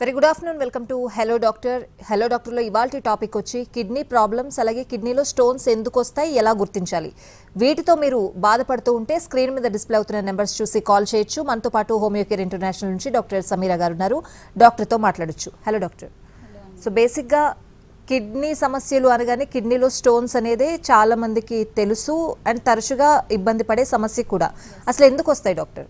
Very good afternoon welcome to hello doctor hello డాక్టర్లో ఇవాళ topic వచ్చి kidney problems అలాగే కిడ్నీలో స్టోన్స్ ఎందుకు వస్తాయి ఎలా గుర్తించాలి? వీటితో మీరు బాధపడుతూ ఉంటే స్క్రీన్ మీద డిస్ప్లే అవుతున్న నెంబర్స్ చూసి కాల్ చేయొచ్చు. మనతో పాటు హోమియోకేర్ ఇంటర్నేషనల్ నుంచి డాక్టర్ సమీరా గారు ఉన్నారు. డాక్టర్తో మాట్లాడొచ్చు. హలో డాక్టర్ సో బేసిక్గా కిడ్నీ సమస్యలు అనగానే కిడ్నీలో స్టోన్స్ అనేది చాలా మందికి తెలుసు. అండ్ తరచుగా ఇబ్బంది పడే సమస్య కూడా. అసలు ఎందుకు వస్తాయి డాక్టర్?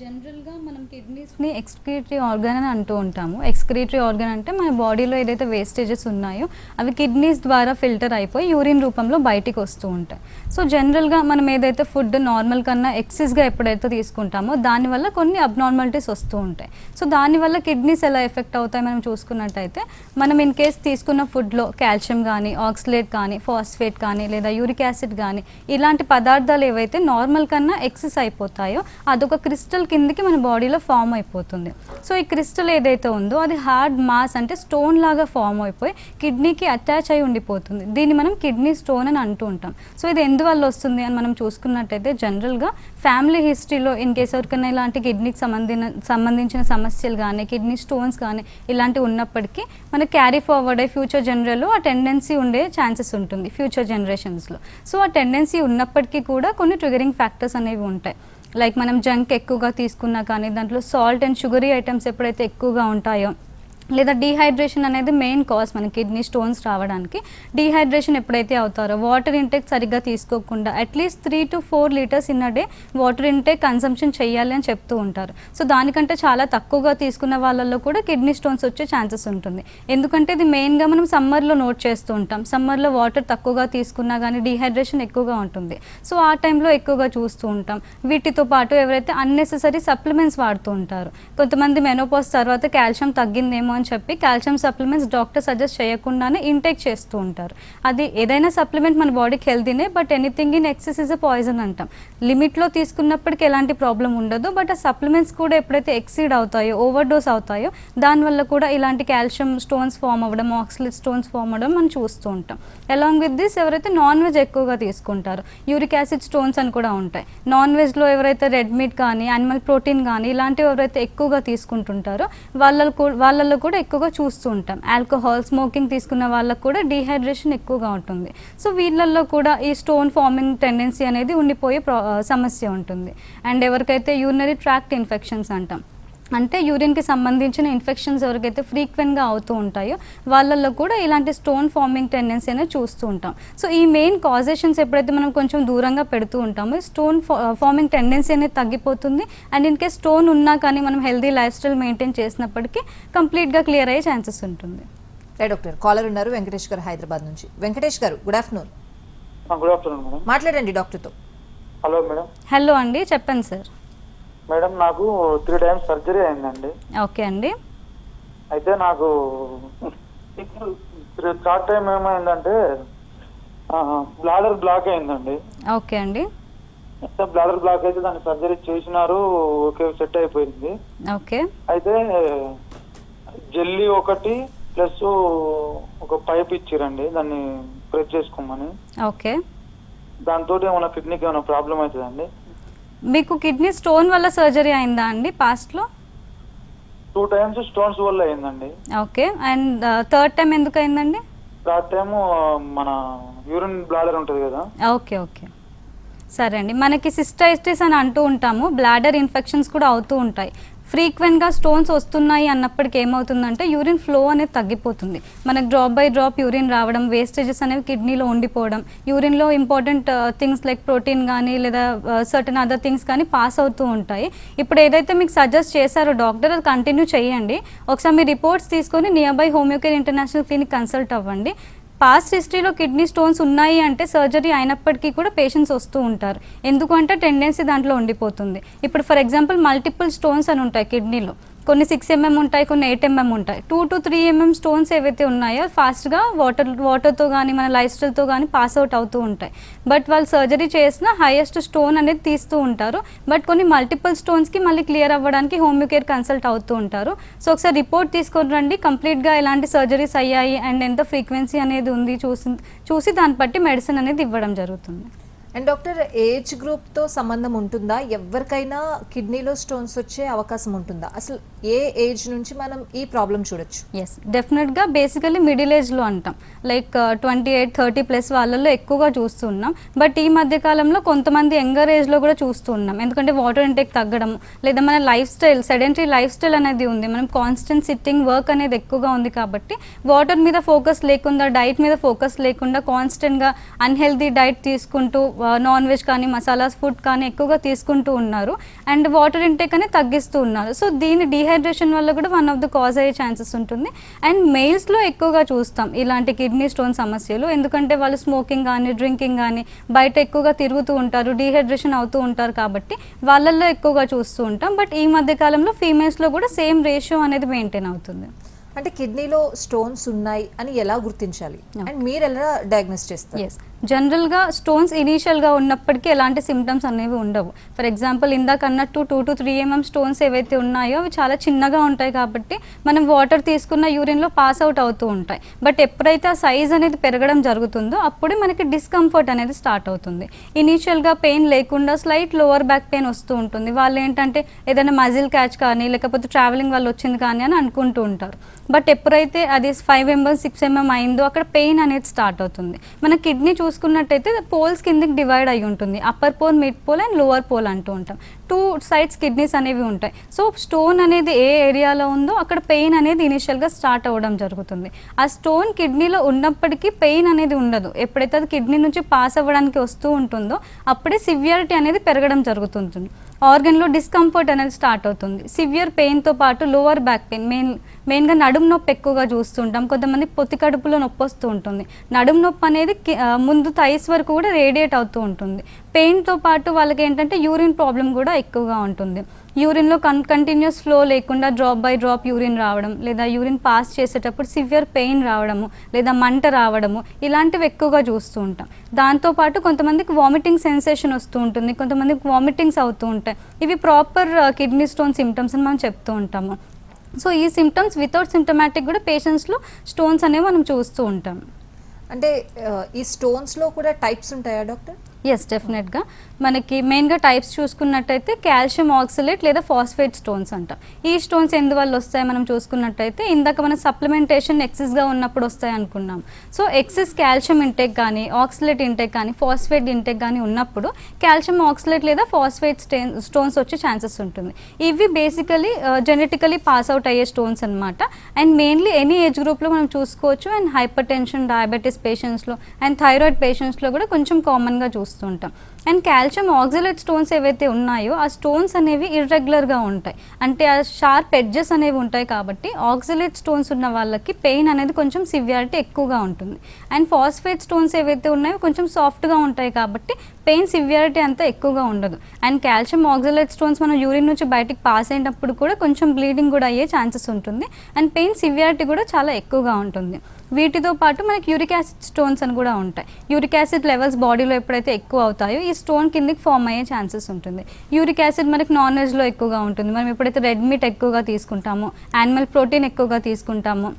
జనరల్గా మనం కిడ్నీస్ని ఎక్స్క్రీటరీ ఆర్గాన్ అని అంటూ ఉంటాము. ఎక్స్క్రీటరీ ఆర్గాన్ అంటే మన బాడీలో ఏదైతే వేస్టేజెస్ ఉన్నాయో అవి కిడ్నీస్ ద్వారా ఫిల్టర్ అయిపోయి యూరిన్ రూపంలో బయటికి వస్తూ ఉంటాయి. సో జనరల్గా మనం ఏదైతే ఫుడ్ నార్మల్ కన్నా ఎక్సెస్గా ఎప్పుడైతే తీసుకుంటామో దానివల్ల కొన్ని అబ్నార్మాలిటీస్ వస్తూ ఉంటాయి. సో దానివల్ల కిడ్నీస్ ఎలా ఎఫెక్ట్ అవుతాయి మనం చూసుకున్నట్టయితే మనం ఇన్ కేస్ తీసుకున్న ఫుడ్లో కాల్షియం కానీ ఆక్సిలేట్ కానీ ఫాస్ఫేట్ కానీ లేదా యూరిక్ యాసిడ్ కానీ ఇలాంటి పదార్థాలు ఏవైతే నార్మల్ కన్నా ఎక్సెస్ అయిపోతాయో అదొక క్రిస్టల్ కిందకి మన బాడీలో ఫామ్ అయిపోతుంది. సో ఈ క్రిస్టల్ ఏదైతే ఉందో అది హార్డ్ మాస్ అంటే స్టోన్ లాగా ఫామ్ అయిపోయి కిడ్నీకి అటాచ్ అయి ఉండిపోతుంది. దీన్ని మనం కిడ్నీ స్టోన్ అని అంటూ ఉంటాం. సో ఇది ఎందువల్ల వస్తుంది అని మనం చూసుకున్నట్టయితే జనరల్గా ఫ్యామిలీ హిస్టరీలో ఇన్ కేస్ ఎవరికైనా ఇలాంటి కిడ్నీకి సంబంధించిన సంబంధించిన సమస్యలు కానీ కిడ్నీ స్టోన్స్ కానీ ఇలాంటివి ఉన్నప్పటికీ మనకి క్యారీ ఫార్వర్డ్ అయ్యి ఫ్యూచర్ జనరల్లో ఆ టెండెన్సీ ఉండే ఛాన్సెస్ ఉంటుంది ఫ్యూచర్ జనరేషన్స్లో. సో ఆ టెండెన్సీ ఉన్నప్పటికీ కూడా కొన్ని ట్రిగరింగ్ ఫ్యాక్టర్స్ అనేవి ఉంటాయి. లైక్ మనం జంక్ ఎక్కువగా తీసుకున్నా కానీ దాంట్లో సాల్ట్ అండ్ షుగరీ ఐటమ్స్ ఎప్పుడైతే ఎక్కువగా ఉంటాయో లేదా డీహైడ్రేషన్ అనేది మెయిన్ కాజ్ మన కిడ్నీ స్టోన్స్ రావడానికి. డీహైడ్రేషన్ ఎప్పుడైతే అవుతారో వాటర్ ఇంటేక్ సరిగ్గా తీసుకోకుండా at least three to four litres in a day water intake consumption చేయాలి అని చెప్తూ ఉంటారు. సో దానికంటే చాలా తక్కువగా తీసుకున్న వాళ్ళల్లో కూడా కిడ్నీ స్టోన్స్ వచ్చే ఛాన్సెస్ ఉంటుంది. ఎందుకంటే ఇది మెయిన్గా మనం సమ్మర్లో నోట్ చేస్తూ ఉంటాం. సమ్మర్లో వాటర్ తక్కువగా తీసుకున్నా కానీ డీహైడ్రేషన్ ఎక్కువగా ఉంటుంది. సో ఆ టైంలో ఎక్కువగా చూస్తూ ఉంటాం. వీటితో పాటు ఎవరైతే అన్నెసెసరీ సప్లిమెంట్స్ వాడుతూ ఉంటారు కొంతమంది మెనోపాస్ తర్వాత కాల్షియం తగ్గిందేమో అని చెప్పి కాల్షియం సప్లిమెంట్స్ డాక్టర్ సజెస్ట్ చేయకుండానే ఇంటేక్ చేస్తూ ఉంటారు. అది ఏదైనా సప్లిమెంట్ మన బాడీకి హెల్తీనే but anything in excess is a poison అంటాం. లిమిట్లో తీసుకున్నప్పటికీ ఎలాంటి ప్రాబ్లం ఉండదు బట్ ఆ సప్లిమెంట్స్ కూడా ఎప్పుడైతే ఎక్సీడ్ అవుతాయో ఓవర్ డోస్ అవుతాయో దానివల్ల కూడా ఇలాంటి కాల్షియం స్టోన్స్ ఫామ్ అవ్వడం ఆక్సిలిట్ స్టోన్స్ ఫామ్ అవ్వడం మనం చూస్తూ ఉంటాం. అలాంగ్ విత్ దిస్ ఎవరైతే నాన్ వెజ్ ఎక్కువగా తీసుకుంటారు యూరిక్ యాసిడ్ స్టోన్స్ అని కూడా ఉంటాయి. నాన్ వెజ్లో ఎవరైతే రెడ్ మీట్ కానీ యానిమల్ ప్రోటీన్ కానీ ఇలాంటివి ఎవరైతే ఎక్కువగా తీసుకుంటుంటారో వాళ్ళ వాళ్ళల్లో కూడా కూడా ఎక్కువగా చూస్తూ ఉంటాం. ఆల్కహాల్ స్మోకింగ్ తీసుకున్న వాళ్ళకు కూడా డీహైడ్రేషన్ ఎక్కువగా ఉంటుంది. సో వీళ్ళల్లో కూడా ఈ స్టోన్ ఫార్మింగ్ టెండెన్సీ అనేది ఉండిపోయే ప్రా- సమస్య ఉంటుంది. అండ్ ఎవరికైతే యూరినరీ ట్రాక్ట్ ఇన్ఫెక్షన్స్ అంటాం అంటే యూరిన్కి సంబంధించిన ఇన్ఫెక్షన్స్ ఎవరికైతే ఫ్రీక్వెంట్గా అవుతూ ఉంటాయో వాళ్ళల్లో కూడా ఇలాంటి స్టోన్ ఫార్మింగ్ టెండెన్సీ అనేది చూస్తూ ఉంటాం. సో ఈ మెయిన్ కాజేషన్స్ ఎప్పుడైతే మనం కొంచెం దూరంగా పెడుతూ ఉంటామో స్టోన్ ఫార్మింగ్ టెండెన్సీ అనేది తగ్గిపోతుంది. అండ్ ఇన్ కేస్ స్టోన్ ఉన్నా కానీ మనం హెల్దీ లైఫ్ స్టైల్ మెయింటైన్ చేసినప్పటికీ కంప్లీట్గా క్లియర్ అయ్యే ఛాన్సెస్ ఉంటుంది. డాక్టర్ కాలర్ ఉన్నారు వెంకటేష్ గారు హైదరాబాద్ నుంచి. వెంకటేష్ గారు గుడ్ ఆఫ్టర్నూన్. గుడ్ ఆఫ్టర్నూన్ మాట్లాడండి డాక్టర్తో. Hello madam. హలో అండి చెప్పండి సార్. మేడం నాకు త్రీ టైమ్స్ సర్జరీ అయిందండి. ఓకే అండి. అయితే నాకు థర్డ్ టైం ఏమైందంటే బ్లాడర్ బ్లాక్ అయిందండి. ఓకే అండి. అయితే బ్లాడర్ బ్లాక్ అయితే దాన్ని సర్జరీ చేసినారు ఓకే సెట్ అయిపోయింది. ఓకే. అయితే జెల్లీ ఒకటి ప్లస్ ఒక పైప్ ఇచ్చిరండి దాన్ని ప్రెస్ చేసుకోమని. ఓకే. దాంతో ఏమైనా కిడ్నీకి ఏమైనా ప్రాబ్లం అవుతుందండి మీకు కిడ్నీ స్టోన్ వల్ల సర్జరీ అయిందా అండి పాస్ట్లో టూ టైమ్స్ స్టోన్స్ వల్ల అయిందండి. ఓకే. అండ్ థర్డ్ టైం ఎందుకు అయిందండి? థర్డ్ టైం మన యూరిన్ బ్లాడర్ ఉంటుంది కదా. Okay okay. సరే అండి. మనకి సిస్టైటిస్ అని అంటూ ఉంటాము. బ్లాడర్ ఇన్ఫెక్షన్స్ కూడా అవుతూ ఉంటాయి. ఫ్రీక్వెంట్గా స్టోన్స్ వస్తున్నాయి అన్నప్పటికీ ఏమవుతుందంటే యూరిన్ ఫ్లో అనేది తగ్గిపోతుంది. మనకు డ్రాప్ బై డ్రాప్ యూరిన్ రావడం వేస్టేజెస్ అనేవి కిడ్నీలో ఉండిపోవడం యూరిన్లో ఇంపార్టెంట్ థింగ్స్ లైక్ ప్రోటీన్ కానీ లేదా సర్టన్ అదర్ థింగ్స్ కానీ పాస్ అవుతూ ఉంటాయి. ఇప్పుడు ఏదైతే మీకు సజెస్ట్ చేశారో డాక్టర్ అది కంటిన్యూ చేయండి. ఒకసారి మీ రిపోర్ట్స్ తీసుకొని nearby Homeocare International clinic consult అవ్వండి. పాస్ట్ హిస్టరీలో కిడ్నీ స్టోన్స్ ఉన్నాయి అంటే సర్జరీ అయినప్పటికీ కూడా పేషెంట్స్ వస్తూ ఉంటారు. ఎందుకంటే టెండెన్సీ దాంట్లో ఉండిపోతుంది. ఇప్పుడు ఫర్ ఎగ్జాంపుల్ మల్టిపుల్ స్టోన్స్ అని ఉంటాయి కిడ్నీలో కొన్ని సిక్స్ ఎంఎం ఉంటాయి కొన్ని ఎయిట్ ఎంఎం ఉంటాయి. Two to three MM stones ఏవైతే ఉన్నాయో ఫాస్ట్గా వాటర్ వాటర్తో కానీ మన లైఫ్ స్టైల్తో కానీ పాస్ అవుట్ అవుతూ ఉంటాయి. బట్ వాళ్ళు సర్జరీ చేసిన హైయెస్ట్ స్టోన్ అనేది తీస్తూ ఉంటారు. బట్ కొన్ని మల్టిపుల్ స్టోన్స్కి మళ్ళీ క్లియర్ అవ్వడానికి హోమియోకేర్ కన్సల్ట్ అవుతూ ఉంటారు. సో ఒకసారి రిపోర్ట్ తీసుకొని రండి. కంప్లీట్గా ఎలాంటి సర్జరీస్ అయ్యాయి అండ్ ఎంత ఫ్రీక్వెన్సీ అనేది ఉంది చూసి చూసి దాన్ని బట్టి మెడిసిన్ అనేది ఇవ్వడం జరుగుతుంది. అండ్ డాక్టర్ ఏజ్ గ్రూప్తో సంబంధం ఉంటుందా? ఎవరికైనా కిడ్నీలో స్టోన్స్ వచ్చే అవకాశం ఉంటుందా? అసలు ఏ ఏజ్ నుంచి మనం ఈ ప్రాబ్లం చూడొచ్చు? ఎస్ డెఫినెట్గా బేసికలీ మిడిల్ ఏజ్లో అంటాం. Like twenty eight thirty plus వాళ్ళల్లో ఎక్కువగా చూస్తున్నాం బట్ ఈ మధ్య కాలంలో కొంతమంది యంగర్ ఏజ్లో కూడా చూస్తూ ఉన్నాం. ఎందుకంటే వాటర్ ఇంటేక్ తగ్గడం లేదా మన life style sedentary life style అనేది ఉంది. మనం కాన్స్టెంట్ సిట్టింగ్ వర్క్ అనేది ఎక్కువగా ఉంది కాబట్టి వాటర్ మీద ఫోకస్ లేకుండా డైట్ మీద ఫోకస్ లేకుండా కాన్స్టెంట్గా అన్హెల్దీ డైట్ తీసుకుంటూ నాన్ వెజ్ కానీ మసాలాస్ ఫుడ్ కానీ ఎక్కువగా తీసుకుంటూ ఉన్నారు. అండ్ వాటర్ ఇంటేక్ అనేది తగ్గిస్తూ ఉన్నారు. సో దీని డీహైడ్రేషన్ వల్ల కూడా వన్ ఆఫ్ ద కాజ్ అయ్యే ఛాన్సెస్ ఉంటుంది. అండ్ మెయిల్స్లో ఎక్కువగా చూస్తాం ఇలాంటి కిడ్నీ స్టోన్ సమస్యలు. ఎందుకంటే వాళ్ళు స్మోకింగ్ కానీ డ్రింకింగ్ కానీ బయట ఎక్కువగా తిరుగుతూ ఉంటారు డీహైడ్రేషన్ అవుతూ ఉంటారు కాబట్టి వాళ్ళల్లో ఎక్కువగా చూస్తూ ఉంటాం. బట్ ఈ మధ్య కాలంలో ఫీమేల్స్లో కూడా సేమ్ రేషియో అనేది మెయింటైన్ అవుతుంది. అంటే కిడ్నీలో స్టోన్స్ ఉన్నాయి అని ఎలా గుర్తించాలి? అండ్ మీరు ఎలా డయాగ్నోస్ చేస్తారు? జనరల్గా స్టోన్స్ ఇనీషియల్గా ఉన్నప్పటికీ ఎలాంటి సిమ్టమ్స్ అనేవి ఉండవు. ఫర్ ఎగ్జాంపుల్ ఇందాక అన్నట్టు two to three M M stones ఏవైతే ఉన్నాయో అవి చాలా చిన్నగా ఉంటాయి కాబట్టి మనం వాటర్ తీసుకున్న యూరిన్లో పాస్ అవుట్ అవుతూ ఉంటాయి. బట్ ఎప్పుడైతే ఆ సైజ్ అనేది పెరగడం జరుగుతుందో అప్పుడే మనకి డిస్కంఫర్ట్ అనేది స్టార్ట్ అవుతుంది. ఇనీషియల్గా పెయిన్ లేకుండా స్లైట్ లోవర్ బ్యాక్ పెయిన్ వస్తూ ఉంటుంది. వాళ్ళు ఏంటంటే ఏదైనా మజిల్ క్యాచ్ కానీ లేకపోతే ట్రావెలింగ్ వాళ్ళు వచ్చింది కానీ అని అనుకుంటూ ఉంటారు. బట్ ఎప్పుడైతే అది ఫైవ్ ఎంఎం సిక్స్ ఎంఎం అయిందో అక్కడ పెయిన్ అనేది స్టార్ట్ అవుతుంది. మన కిడ్నీ చూసుకున్నట్టయితే పోల్స్ కిందకి డివైడ్ అయి ఉంటుంది. Upper pole mid pole and lower pole అంటూ ఉంటాం. టూ సైడ్స్ కిడ్నీస్ అనేవి ఉంటాయి. సో స్టోన్ అనేది ఏ ఏరియాలో ఉందో అక్కడ పెయిన్ అనేది ఇనిషియల్గా స్టార్ట్ అవ్వడం జరుగుతుంది. ఆ స్టోన్ కిడ్నీలో ఉన్నప్పటికీ పెయిన్ అనేది ఉండదు. ఎప్పుడైతే అది కిడ్నీ నుంచి పాస్ అవ్వడానికి వస్తూ ఉంటుందో అప్పుడే సివియారిటీ అనేది పెరగడం జరుగుతుంటుంది. ఆర్గన్లో డిస్కంఫర్ట్ అనేది స్టార్ట్ అవుతుంది. సివియర్ పెయిన్తో పాటు లోవర్ బ్యాక్ పెయిన్ మెయిన్ మెయిన్గా నడుము నొప్పి ఎక్కువగా చూస్తుంటాం. కొంతమంది పొత్తి కడుపులో నొప్పి వస్తూ ఉంటుంది. నడుము నొప్పి అనేది ముందు థైస్ వరకు కూడా రేడియేట్ అవుతూ ఉంటుంది. పెయిన్తో పాటు వాళ్ళకి ఏంటంటే యూరిన్ ప్రాబ్లం కూడా ఎక్కువగా ఉంటుంది. యూరిన్లో కన్ కంటిన్యూస్ ఫ్లో లేకుండా డ్రాప్ బై డ్రాప్ యూరిన్ రావడం లేదా యూరిన్ పాస్ చేసేటప్పుడు సివియర్ పెయిన్ రావడము లేదా మంట రావడము ఇలాంటివి ఎక్కువగా చూస్తూ ఉంటాం. దాంతోపాటు కొంతమందికి వామిటింగ్ సెన్సేషన్ వస్తూ ఉంటుంది కొంతమందికి వామిటింగ్స్ అవుతూ ఉంటాయి. ఇవి ప్రాపర్ కిడ్నీ స్టోన్ సిమ్టమ్స్ అని మనం చెప్తూ ఉంటాము. సో ఈ సిమ్టమ్స్ వితౌట్ సిమ్టమాటిక్ కూడా పేషెంట్స్లో స్టోన్స్ అనేవి మనం చూస్తూ ఉంటాం. అంటే uh, ఈ స్టోన్స్లో కూడా టైప్స్ ఉంటాయా డాక్టర్ ఎస్ డెఫినెట్గా మనకి మెయిన్గా టైప్స్ చూసుకున్నట్టయితే కాల్షియం ఆక్సిలేట్ లేదా ఫాస్ఫేట్ స్టోన్స్ అంట. ఈ స్టోన్స్ ఎందువల్ల వస్తాయి మనం చూసుకున్నట్టయితే ఇందాక మనం సప్లిమెంటేషన్ ఎక్సెస్గా ఉన్నప్పుడు వస్తాయి అనుకున్నాం. సో ఎక్సెస్ కాల్షియం ఇంటేక్ కానీ ఆక్సిలేట్ ఇంటేక్ కానీ ఫాస్ఫేట్ ఇంటేక్ కానీ ఉన్నప్పుడు కాల్షియం ఆక్సిలేట్ లేదా ఫాస్ఫేట్ స్టోన్స్ వచ్చే ఛాన్సెస్ ఉంటుంది. ఇవి బేసికలీ జెనెటికలీ పాస్ అవుట్ అయ్యే స్టోన్స్ అనమాట అండ్ మెయిన్లీ ఎనీ ఏజ్ గ్రూప్లో మనం చూసుకోవచ్చు. అండ్ హైపర్ టెన్షన్ డయాబెటీస్ పేషెంట్స్లో అండ్ థైరాయిడ్ పేషెంట్స్లో కూడా కొంచెం కామన్గా చూస్తుంటాం అండ్ కాల్షియం ఆక్సిలేట్ స్టోన్స్ ఏవైతే ఉన్నాయో ఆ స్టోన్స్ అనేవి ఇర్రెగ్యులర్గా ఉంటాయి. అంటే ఆ షార్ప్ ఎడ్జెస్ అనేవి ఉంటాయి కాబట్టి ఆక్సిలేట్ స్టోన్స్ ఉన్న వాళ్ళకి పెయిన్ అనేది కొంచెం సివియారిటీ ఎక్కువగా ఉంటుంది. అండ్ ఫాస్ఫేట్ స్టోన్స్ ఏవైతే ఉన్నాయో కొంచెం సాఫ్ట్గా ఉంటాయి కాబట్టి పెయిన్ సివియారిటీ అంతా ఎక్కువగా ఉండదు. అండ్ కాల్షియం ఆక్సిలేట్ స్టోన్స్ మనం యూరిన్ నుంచి బయటికి పాస్ అయినప్పుడు కూడా కొంచెం బ్లీడింగ్ కూడా అయ్యే ఛాన్సెస్ ఉంటుంది. అండ్ పెయిన్ సివియారిటీ కూడా చాలా ఎక్కువగా ఉంటుంది. వీటితో పాటు మనకి యూరిక్ యాసిడ్ స్టోన్స్ అని కూడా ఉంటాయి. యూరిక్ యాసిడ్ లెవెల్స్ బాడీలో ఎప్పుడైతే ఎక్కువ అవుతాయో ఈ స్టోన్ కిందకి ఫామ్ అయ్యే ఛాన్సెస్ ఉంటుంది. యూరిక్ యాసిడ్ మనకి నాన్ వెజ్లో ఎక్కువగా ఉంటుంది. మనం ఎప్పుడైతే రెడ్ మీట్ ఎక్కువగా తీసుకుంటామో యానిమల్ ప్రోటీన్ ఎక్కువగా తీసుకుంటామో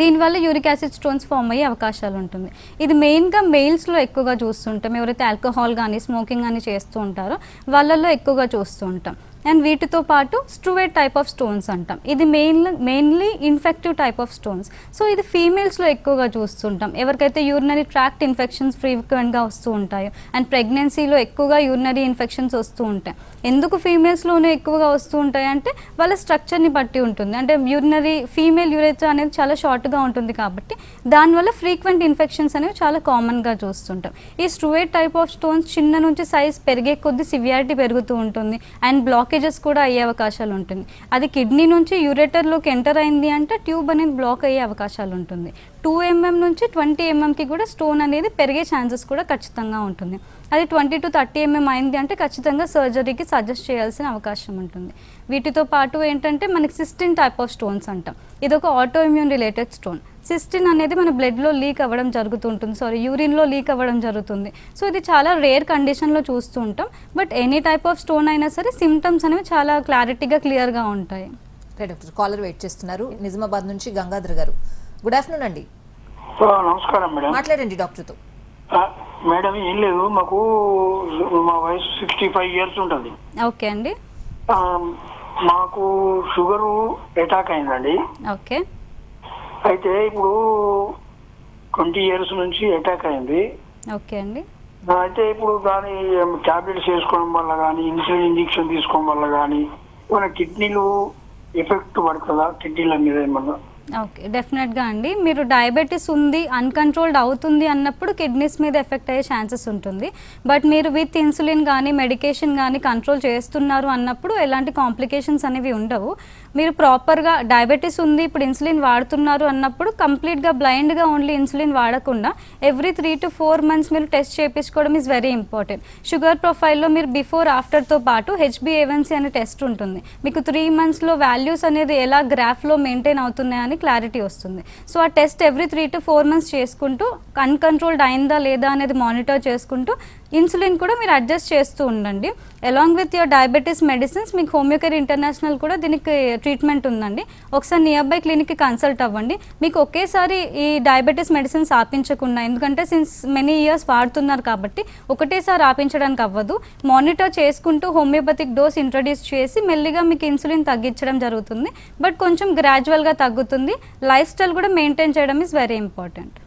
దీనివల్ల యూరిక్ యాసిడ్ స్టోన్స్ ఫామ్ అయ్యే అవకాశాలు ఉంటుంది. ఇది మెయిన్గా మెయిల్స్లో ఎక్కువగా చూస్తుంటాం. ఎవరైతే ఆల్కహాల్ కానీ స్మోకింగ్ కానీ చేస్తూ ఉంటారో వాళ్ళల్లో ఎక్కువగా చూస్తూ ఉంటాం. అండ్ వీటితో పాటు స్ట్రువేట్ టైప్ ఆఫ్ స్టోన్స్ అంటాం. ఇది main mainly infective type of stones. So ఇది ఫీమేల్స్లో ఎక్కువగా చూస్తుంటాం. ఎవరికైతే యూరినరీ ట్రాక్ట్ ఇన్ఫెక్షన్స్ ఫ్రీక్వెంట్గా వస్తూ ఉంటాయో అండ్ ప్రెగ్నెన్సీలో ఎక్కువగా యూరినరీ ఇన్ఫెక్షన్స్ వస్తూ ఉంటాయి. ఎందుకు ఫీమేల్స్లోనే ఎక్కువగా వస్తూ ఉంటాయి అంటే వాళ్ళ స్ట్రక్చర్ని బట్టి ఉంటుంది. అంటే యూరినరీ ఫీమేల్ యూరేటర్ అనేది చాలా షార్ట్గా ఉంటుంది కాబట్టి దానివల్ల ఫ్రీక్వెంట్ ఇన్ఫెక్షన్స్ అనేవి చాలా కామన్గా చూస్తుంటాం. ఈ స్ట్రువేట్ టైప్ ఆఫ్ స్టోన్స్ చిన్న నుంచి సైజ్ పెరిగే కొద్దీ సివియారిటీ పెరుగుతూ ఉంటుంది. అండ్ బ్లాక్ బ్లాకేజెస్ కూడా అయ్యే అవకాశాలు ఉంటుంది. అది కిడ్నీ నుంచి యూరేటర్లోకి ఎంటర్ అయింది అంటే ట్యూబ్ అనేది బ్లాక్ అయ్యే అవకాశాలు ఉంటుంది. టూ ఎంఎం నుంచి ట్వంటీ ఎంఎంకి కూడా స్టోన్ అనేది పెరిగే ఛాన్సెస్ కూడా ఖచ్చితంగా ఉంటుంది. అది ట్వంటీ టు థర్టీ ఎంఎం అయింది అంటే ఖచ్చితంగా సర్జరీకి సజెస్ట్ చేయాల్సిన అవకాశం ఉంటుంది. వీటితో పాటు ఏంటంటే మనకి సిస్టిన్ టైప్ ఆఫ్ స్టోన్స్ అంటాం. ఇది ఒక autoimmune related stone cystine అనేది మన బ్లడ్లో లీక్ అవ్వడం జరుగుతుంటుంది. సారీ యూరిన్లో లీక్ అవ్వడం జరుగుతుంది. సో ఇది చాలా రేర్ కండిషన్లో చూస్తూ ఉంటాం but any type of stone అయినా సరే సిమ్టమ్స్ అనేవి చాలా క్లారిటీగా క్లియర్గా ఉంటాయి. డాక్టర్. కాలర్ వెయిట్ చేస్తున్నారు. నిజామాబాద్ నుంచి గంగాధర్ గారు. గుడ్ ఆఫ్టర్నూన్ అండి. నమస్కారం మేడం. మాట్లాడండి డాక్టర్తో. ఆ, మేడం ఏం లేదు. మాకు మా వయసు సిక్స్టీ ఫైవ్ ఇయర్స్ ఉంటుంది. ఓకే అండి. మాకు షుగరు అటాక్ అయిందండి. ఓకే. అయితే ఇప్పుడు ట్వంటీ ఇయర్స్ నుంచి అటాక్ అయింది. ఓకే అండి. అయితే ఇప్పుడు దాని టాబ్లెట్స్ వేసుకోవడం వల్ల కానీ ఇన్సులిన్ ఇంజెక్షన్ తీసుకోవడం వల్ల కానీ మన కిడ్నీలు ఎఫెక్ట్ పడుతుందా? కిడ్నీల మీద ఏమన్నా? ఓకే డెఫినెట్గా అండి. మీరు డయాబెటీస్ ఉంది అన్కంట్రోల్డ్ అవుతుంది అన్నప్పుడు కిడ్నీస్ మీద ఎఫెక్ట్ అయ్యే ఛాన్సెస్ ఉంటుంది. బట్ మీరు విత్ ఇన్సులిన్ కానీ మెడికేషన్ కానీ కంట్రోల్ చేస్తున్నారు అన్నప్పుడు ఎలాంటి కాంప్లికేషన్స్ అనేవి ఉండవు. మీరు ప్రాపర్గా డయాబెటీస్ ఉంది ఇప్పుడు ఇన్సులిన్ వాడుతున్నారు అన్నప్పుడు కంప్లీట్గా బ్లైండ్గా ఓన్లీ ఇన్సులిన్ వాడకుండా every three to four months మీరు టెస్ట్ చేయించుకోవడం ఈజ్ వెరీ ఇంపార్టెంట్ షుగర్ ప్రొఫైల్లో మీరు బిఫోర్ ఆఫ్టర్తో పాటు హెచ్బిఏవన్సీ అనే టెస్ట్ ఉంటుంది. మీకు త్రీ మంత్స్లో వాల్యూస్ అనేది ఎలా గ్రాఫ్లో మెయింటైన్ అవుతున్నాయని క్లారిటీ వస్తుంది. సో ఆ test every three to four months చేసుకుంటూ అన్కంట్రోల్డ్ అయిందా లేదా అనేది మానిటర్ చేసుకుంటూ ఇన్సులిన్ కూడా మీరు అడ్జస్ట్ చేస్తూ ఉండండి. Along with your diabetes medicines మీకు హోమియోకేర్ ఇంటర్నేషనల్ కూడా దీనికి ట్రీట్మెంట్ ఉందండి. ఒకసారి నియర్ బై క్లినిక్కి కన్సల్ట్ అవ్వండి. మీకు ఒకేసారి ఈ డయాబెటీస్ మెడిసిన్స్ ఆపించకుండా ఎందుకంటే సిన్స్ మెనీ ఇయర్స్ వాడుతున్నారు కాబట్టి ఒకటేసారి ఆపించడానికి అవ్వదు. మానిటర్ చేసుకుంటూ హోమియోపతిక్ డోస్ ఇంట్రడ్యూస్ చేసి మెల్లిగా మీకు ఇన్సులిన్ తగ్గించడం జరుగుతుంది. బట్ కొంచెం గ్రాడ్యువల్గా తగ్గుతుంది. లైఫ్ స్టైల్ కూడా మెయింటైన్ చేయడం is very important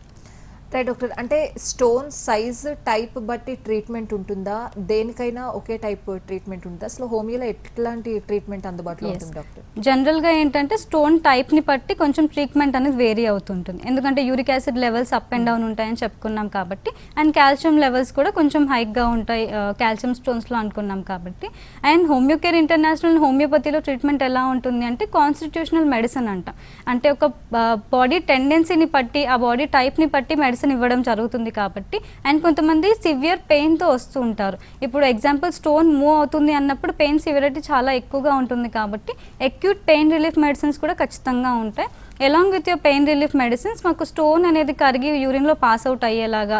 right doctor. అంటే స్టోన్ సైజ్ టైప్ బట్టి ట్రీట్మెంట్ ఉంటుందా? దేనికైనా ఒకే టైప్ ట్రీట్మెంట్ ఉంటుందా? అసలు హోమియోలో ఎట్లాంటి ట్రీట్మెంట్ అందుబాటులో. ఉంటుంది డాక్టర్? జనరల్గా ఏంటంటే స్టోన్ టైప్ని బట్టి కొంచెం ట్రీట్మెంట్ అనేది వేరీ అవుతుంటుంది. ఎందుకంటే uric acid levels up and down ఉంటాయని చెప్పుకున్నాం కాబట్టి అండ్ కాల్షియం లెవెల్స్ కూడా కొంచెం హైక్గా ఉంటాయి. కాల్షియం స్టోన్స్లో అనుకున్నాం కాబట్టి. అండ్ హోమియోకేర్ ఇంటర్నేషనల్ హోమియోపతిలో ట్రీట్మెంట్ ఎలా ఉంటుంది అంటే కాన్స్టిట్యూషనల్ మెడిసిన్ అంట. అంటే ఒక బాడీ టెండెన్సీని బట్టి ఆ బాడీ టైప్ని బట్టి మెడిసిన్ ఇవ్వడం జరుగుతుంది కాబట్టి అండ్ కొంతమంది సివియర్ పెయిన్తో వస్తూ ఉంటారు. ఇప్పుడు ఎగ్జాంపుల్ స్టోన్ మూవ్ అవుతుంది అన్నప్పుడు పెయిన్ సివియరిటీ చాలా ఎక్కువగా ఉంటుంది కాబట్టి అక్యూట్ పెయిన్ రిలీఫ్ మెడిసిన్స్ కూడా ఖచ్చితంగా ఉంటాయి. Along with your pain relief medicines మాకు స్టోన్ అనేది కరిగి యూరిన్లో పాస్ అవుట్ అయ్యేలాగా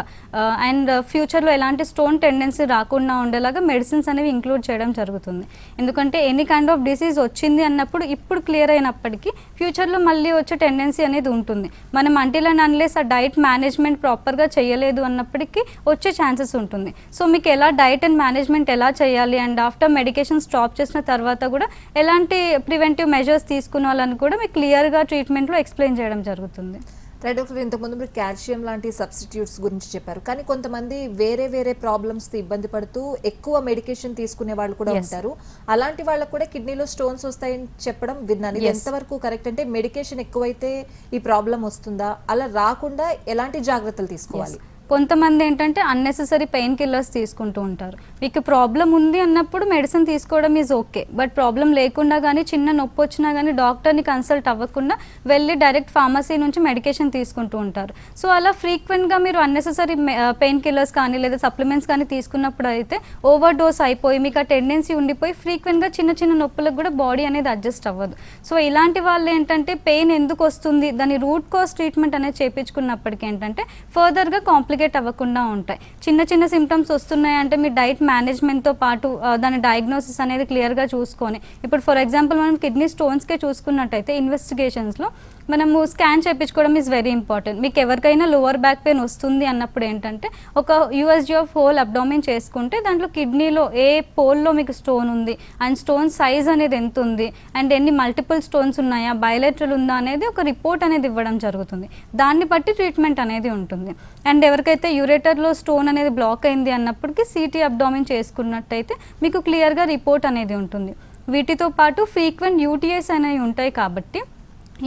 అండ్ ఫ్యూచర్లో uh, ఎలాంటి స్టోన్ టెండెన్సీ రాకుండా ఉండేలాగా మెడిసిన్స్ అనేవి ఇంక్లూడ్ చేయడం జరుగుతుంది. ఎందుకంటే ఎనీ కైండ్ ఆఫ్ డిసీజ్ వచ్చింది అన్నప్పుడు ఇప్పుడు క్లియర్ అయినప్పటికీ ఫ్యూచర్లో మళ్ళీ వచ్చే టెండెన్సీ అనేది ఉంటుంది. మనం అంటిల్ అండ్ అన్లెస్ ఆ డైట్ మేనేజ్మెంట్ ప్రాపర్గా చేయలేదు అన్నప్పటికీ వచ్చే ఛాన్సెస్ ఉంటుంది. సో మీకు ఎలా డైట్ అండ్ మేనేజ్మెంట్ ఎలా చేయాలి? అండ్ ఆఫ్టర్ మెడికేషన్ స్టాప్ చేసిన తర్వాత కూడా ఎలాంటి ప్రివెంటివ్ మెజర్స్ తీసుకోవాలని కూడా మీకు క్లియర్గా ట్రీట్మెంట్ ట్రీట్మెంట్లో ఎక్స్ప్లెయిన్ చేయడం జరుగుతుంది. రైట్ డాక్టర్ ఇంతకుముందు మీరు కాల్షియం లాంటి సబ్స్టిట్యూట్స్ గురించి చెప్పారు. కానీ కొంతమంది వేరే వేరే ప్రాబ్లమ్స్తో ఇబ్బంది పడుతూ ఎక్కువ మెడికేషన్ తీసుకునే వాళ్ళు కూడా. ఉంటారు. అలాంటి వాళ్ళకు కూడా కిడ్నీలో స్టోన్స్ వస్తాయని చెప్పడం విన్నాను. ఇది. ఎంతవరకు కరెక్ట్ అంటే మెడికేషన్ ఎక్కువైతే ఈ ప్రాబ్లం వస్తుందా? అలా రాకుండా ఎలాంటి జాగ్రత్తలు తీసుకోవాలి? కొంతమంది ఏంటంటే అన్నెసెసరీ పెయిన్ కిల్లర్స్ తీసుకుంటూ ఉంటారు. మీకు ప్రాబ్లం ఉంది అన్నప్పుడు మెడిసిన్ తీసుకోవడం ఈజ్ ఓకే బట్ ప్రాబ్లం లేకుండా కానీ చిన్న నొప్పి వచ్చినా కానీ డాక్టర్ని కన్సల్ట్ అవ్వకుండా వెళ్ళి డైరెక్ట్ ఫార్మసీ నుంచి మెడికేషన్ తీసుకుంటూ ఉంటారు. సో అలా ఫ్రీక్వెంట్గా మీరు అన్నెసెసరీ పెయిన్ కిల్లర్స్ కానీ లేదా సప్లిమెంట్స్ కానీ తీసుకున్నప్పుడు అయితే ఓవర్ డోస్ అయిపోయి మీకు ఆ టెండెన్సీ ఉండిపోయి ఫ్రీక్వెంట్గా చిన్న చిన్న నొప్పులకు కూడా బాడీ అనేది అడ్జస్ట్ అవ్వదు. సో ఇలాంటి వాళ్ళు ఏంటంటే పెయిన్ ఎందుకు వస్తుంది దాని రూట్ కాస్ ట్రీట్మెంట్ అనేది చేయించుకున్నప్పటికీ ఏంటంటే ఫర్దర్గా కాంప్లికేట్ అవ్వకుండా ఉంటాయి. చిన్న చిన్న సిమ్టమ్స్ వస్తున్నాయి అంటే మీ డైట్ మేనేజ్మెంట్తో పాటు దాని డయాగ్నోసిస్ అనేది క్లియర్గా చూసుకొని. ఇప్పుడు ఫర్ ఎగ్జాంపుల్ మనం కిడ్నీ స్టోన్స్కే చూసుకున్నట్టయితే ఇన్వెస్టిగేషన్స్లో మనము స్కాన్ చేయించుకోవడం ఈజ్ వెరీ ఇంపార్టెంట్ మీకు ఎవరికైనా లోవర్ బ్యాక్ పెయిన్ వస్తుంది అన్నప్పుడు ఏంటంటే ఒక యూఎస్జీ ఆఫ్ హోల్ అబ్డామిన్ చేసుకుంటే దాంట్లో కిడ్నీలో ఏ పోల్లో మీకు స్టోన్ ఉంది అండ్ స్టోన్ సైజ్ అనేది ఎంత ఉంది అండ్ ఎన్ని మల్టిపుల్ స్టోన్స్ ఉన్నాయా బయలెట్రల్ ఉందా అనేది ఒక రిపోర్ట్ అనేది ఇవ్వడం జరుగుతుంది. దాన్ని బట్టి ట్రీట్మెంట్ అనేది ఉంటుంది. అండ్ ఎవరికైతే యూరేటర్లో స్టోన్ అనేది బ్లాక్ అయింది అన్నప్పటికీ సిటీ అబ్డామిన్ చేసుకున్నట్టయితే మీకు క్లియర్గా రిపోర్ట్ అనేది ఉంటుంది. వీటితో పాటు ఫ్రీక్వెంట్ యూటీఎస్ అనేవి ఉంటాయి కాబట్టి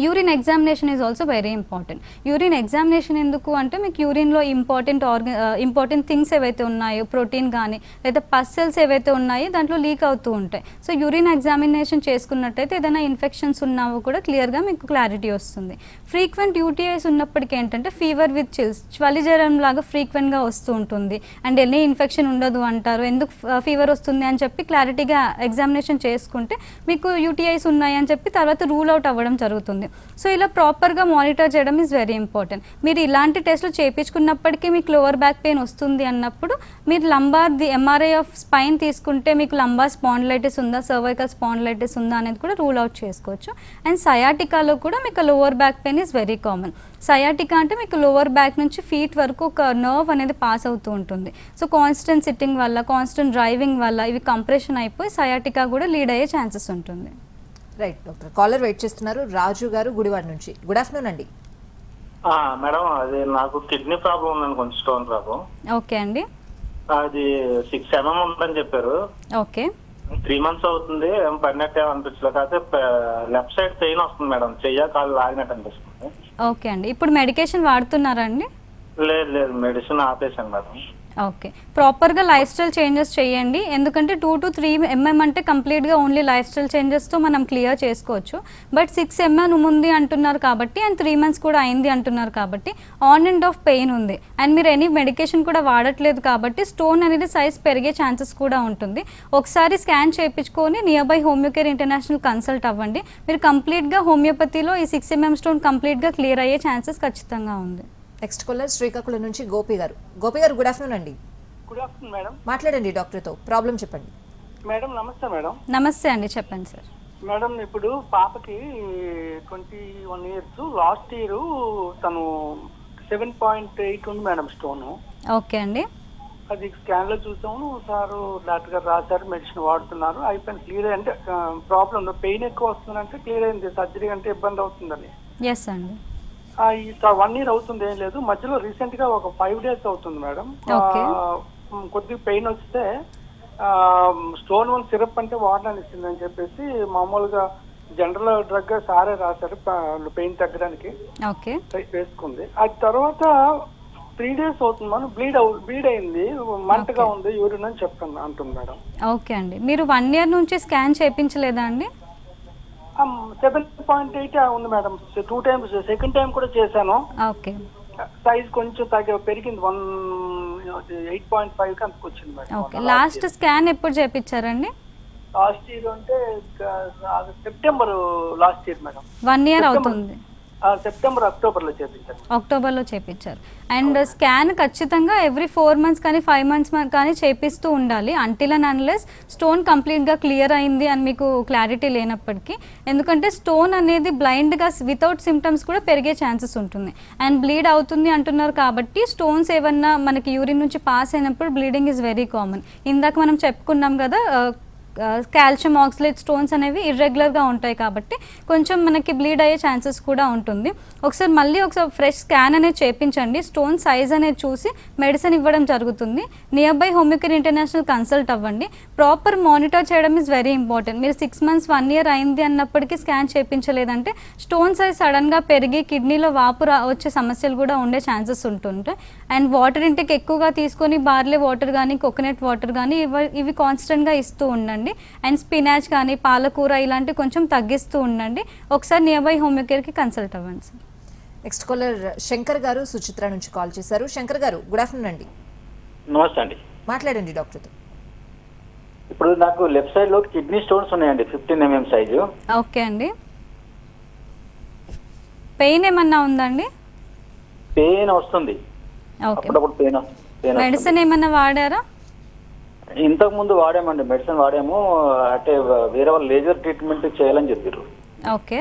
urine examination is also very important urine examination ఎందుకు అంటే మీకు యూరిన్లో ఇంపార్టెంట్ ఆర్గ ఇంపార్టెంట్ థింగ్స్ ఏవైతే ఉన్నాయో ప్రోటీన్ కానీ లేదా పస్సెల్స్ ఏవైతే ఉన్నాయో దాంట్లో లీక్ అవుతూ ఉంటాయి. సో యూరిన్ ఎగ్జామినేషన్ చేసుకున్నట్టయితే ఏదైనా ఇన్ఫెక్షన్స్ ఉన్నావో కూడా క్లియర్గా మీకు క్లారిటీ వస్తుంది. ఫ్రీక్వెంట్ యూటీఐస్ ఉన్నప్పటికీ ఏంటంటే ఫీవర్ విత్ చిల్స్ చలి జ్వరం లాగా ఫ్రీక్వెంట్గా వస్తూ ఉంటుంది. అండ్ ఎన్ని ఇన్ఫెక్షన్ ఉండదు అంటారు. ఎందుకు ఫీవర్ uh, వస్తుంది అని చెప్పి క్లారిటీగా ఎగ్జామినేషన్ చేసుకుంటే మీకు యూటీఐస్ ఉన్నాయి అని చెప్పి తర్వాత రూల్ అవుట్ అవ్వడం జరుగుతుంది. ఉంటుంది సో ఇలా ప్రాపర్గా మానిటర్ చేయడం ఈజ్ వెరీ ఇంపార్టెంట్ మీరు ఇలాంటి టెస్ట్లు చేయించుకున్నప్పటికీ మీకు లోవర్ బ్యాక్ పెయిన్ వస్తుంది అన్నప్పుడు మీరు lumbar the MRI of spine తీసుకుంటే మీకు లంబార్ స్పాండిలైటిస్ ఉందా సర్వైకల్ స్పాండిలైటిస్ ఉందా అనేది కూడా రూల్ అవుట్ చేసుకోవచ్చు. అండ్ సయాటికాలో కూడా మీకు lower back pain is very common sciatica అంటే మీకు లోవర్ బ్యాక్ నుంచి ఫీట్ వరకు ఒక నర్వ్ అనేది పాస్ అవుతూ ఉంటుంది. సో కాన్స్టెంట్ సిట్టింగ్ వల్ల కాన్స్టెంట్ డ్రైవింగ్ వల్ల ఇవి కంప్రెషన్ అయిపోయి సయాటికా కూడా లీడ్ అయ్యే ఛాన్సెస్ ఉంటుంది. రైట్ డాక్టర్ కాలర్ వెయిట్ చేస్తున్నారు. రాజు గారు గుడివాడ నుంచి. గుడ్ ఆఫ్టర్నూన్ అండి. ఆ, మేడం అది నాకు కిడ్నీ ప్రాబ్లం ఉందండి కొంచెం స్టోన్ ప్రాబ్లం. ఓకే అండి. అది సిక్స్ ఎంఎం ఉందని చెప్పారు. ఓకే. త్రీ మంత్స్ అవుతుంది ఏం పడినట్టే అనిపించలేదు కాకపోతే లెఫ్ట్ సైడ్ పెయిన్ వస్తుంది మేడం. చెయ్య కాళ్ళు లాగినట్టు అనిపిస్తుంది. ఓకే అండి. ఇప్పుడు మెడికేషన్ వాడుతున్నారా అండి? లేదు లేదు. మెడిసిన్ ఆపేసాను మేడం. ఓకే. ప్రాపర్గా లైఫ్ స్టైల్ చేంజెస్ చేయండి. ఎందుకంటే టూ టు త్రీ ఎంఎం అంటే కంప్లీట్గా ఓన్లీ లైఫ్ స్టైల్ చేంజెస్తో మనం క్లియర్ చేసుకోవచ్చు. బట్ సిక్స్ ఎంఎం ఉంది అంటున్నారు కాబట్టి అండ్ త్రీ మంత్స్ కూడా అయింది అంటున్నారు కాబట్టి ఆన్ అండ్ ఆఫ్ పెయిన్ ఉంది. అండ్ మీరు ఎనీ మెడికేషన్ కూడా వాడట్లేదు కాబట్టి స్టోన్ అనేది సైజ్ పెరిగే ఛాన్సెస్ కూడా ఉంటుంది. ఒకసారి స్కాన్ చేయించుకొని near by Homeocare international consult అవ్వండి. మీరు కంప్లీట్గా హోమియోపతిలో ఈ సిక్స్ ఎంఎం స్టోన్ కంప్లీట్గా క్లియర్ అయ్యే ఛాన్సెస్ ఖచ్చితంగా ఉంది. నెక్స్ట్ కాలర్ శ్రీకాకుళం నుంచి గోపి గారు. గోపి గారు గుడ్ ఆఫ్టర్నూన్ అండి. గుడ్ ఆఫ్టర్నూన్ మేడం మాట్లాడండి డాక్టర్తో. ప్రాబ్లం చెప్పండి. మేడం నమస్తే మేడం నమస్తే అండి చెప్పండి సార్ మేడం ఇప్పుడు పాపకి twenty one years last year తను సెవెన్ పాయింట్ ఎయిట్ ఉంది మేడం స్టోన్ ఓకే అండి. అది స్కాన్లో చూసాము సార్ డాక్టర్ గారు రాశారు మెడిసిన్ వాడుతున్నారు అయిపోయింది క్లియర్ అంటే ప్రాబ్లం పెయిన్ ఎక్కువ వస్తుందంటే క్లియర్ అయింది సర్జరీ అంటే ఇబ్బంది అవుతుందని. ఎస్ అండి. వన్ ఇయర్ అవుతుంది ఏం లేదు. మధ్యలో రీసెంట్గా ఒక ఫైవ్ డేస్ అవుతుంది మేడం. కొద్దిగా పెయిన్ వస్తే స్టోన్ వన్ సిరప్ అంటే వాడడానికి ఇస్తుందని చెప్పేసి మామూలుగా జనరల్ డ్రగ్ సారే రాశారు పెయిన్ తగ్గడానికి. ఓకే వేసుకుంది ఆ తర్వాత త్రీ డేస్ అవుతుంది మనం బ్లీడ్ అవు బ్లీడ్ అయింది. మంటగా ఉంది యూరిన్ అని చెప్తాను అంటుంది మేడం. ఓకే అండి. మీరు వన్ ఇయర్ నుంచి స్కాన్ చేయించలేదా అండి? సెవెన్ పాయింట్ ఎయిట్ ఉంది madam. Two times second time కూడా చేశాను. ఓకే. సైజ్ కొంచెం తగ్గ పెరిగింది. వన్ ఎయిట్ పాయింట్ ఫైవ్కి అంతకు వచ్చింది మేడం. ఓకే. లాస్ట్ స్కాన్ ఎప్పుడు చేయించారండి లాస్ట్ ఇయర్ అంటే September last year madam. One year. అవుతుంది. సెప్టెంబర్ అక్టోబర్లో అక్టోబర్లో చేపించారు. అండ్ స్కాన్ ఖచ్చితంగా ఎవ్రీ ఫోర్ మంత్స్ కానీ ఫైవ్ మంత్స్ కానీ చేపిస్తూ ఉండాలి. అంటిల్ అండ్ అన్లెస్ స్టోన్ కంప్లీట్గా క్లియర్ అయింది అని మీకు క్లారిటీ లేనప్పటికీ. ఎందుకంటే స్టోన్ అనేది బ్లైండ్గా వితౌట్ సిమ్టమ్స్ కూడా పెరిగే ఛాన్సెస్ ఉంటుంది. అండ్ బ్లీడ్ అవుతుంది అంటున్నారు కాబట్టి స్టోన్స్ ఏమన్నా మనకి యూరిన్ నుంచి పాస్ అయినప్పుడు బ్లీడింగ్ ఈజ్ వెరీ కామన్ ఇందాక మనం చెప్పుకున్నాం కదా కాల్షియం ఆక్సిలేట్ స్టోన్స్ అనేవి ఇర్రెగ్యులర్గా ఉంటాయి కాబట్టి కొంచెం మనకి బ్లీడ్ అయ్యే ఛాన్సెస్ కూడా ఉంటుంది. ఒకసారి మళ్ళీ ఒకసారి ఫ్రెష్ స్కాన్ అనేది చేయించండి స్టోన్ సైజ్ అనేది చూసి మెడిసిన్ ఇవ్వడం జరుగుతుంది. Near by Homeocare International consult అవ్వండి. ప్రాపర్ మానిటర్ చేయడం ఇస్ వెరీ ఇంపార్టెంట్ మీరు సిక్స్ మంత్స్ వన్ ఇయర్ అయింది అన్నప్పటికీ స్కాన్ చేయించలేదంటే స్టోన్ సైజ్ సడన్గా పెరిగి కిడ్నీలో వాపు రా వచ్చే సమస్యలు కూడా ఉండే ఛాన్సెస్ ఉంటుంటాయి. అండ్ వాటర్ ఇంటేక్ ఎక్కువగా తీసుకొని బార్లే వాటర్ కానీ కోకోనట్ వాటర్ కానీ ఇవి ఇవి కాన్స్టెంట్గా ఇస్తూ ఉండండి. అండ్ స్పినాచ్ కానీ పాలకూర ఇలాంటివి కొంచెం తగ్గిస్తూ ఉండండి. ఒకసారి నియర్ బై హోమియోకేర్కి కన్సల్ట్ అవ్వండి సార్ నెక్స్ట్ కాలర్ శంకర్ గారు సుచిత్ర నుంచి కాల్ చేశారు. శంకర్ గారు గుడ్ ఆఫ్టర్నూన్ అండి. నమస్తే అండి. మాట్లాడండి డాక్టర్తో ఇప్పుడు నాకు లెఫ్ట్ సైడ్లో కిడ్నీ స్టోన్స్ ఉన్నాయండి ఫిఫ్టీన్ ఎంఎం సైజు ఓకే అండి. పెయిన్ ఏమన్నా ఉందండి పెయిన్ వస్తుంది. ఓకే. అప్పుడప్పుడు పెయిన్ పెయిన్ మెడిసిన్ ఏమన్నా వాడారా? ఇంతకు ముందు వాడామండి మెడిసిన్ వాడాము అంటే వేరే వాళ్ళు లేజర్ ట్రీట్మెంట్ చేయాలని చెప్పారు ఓకే.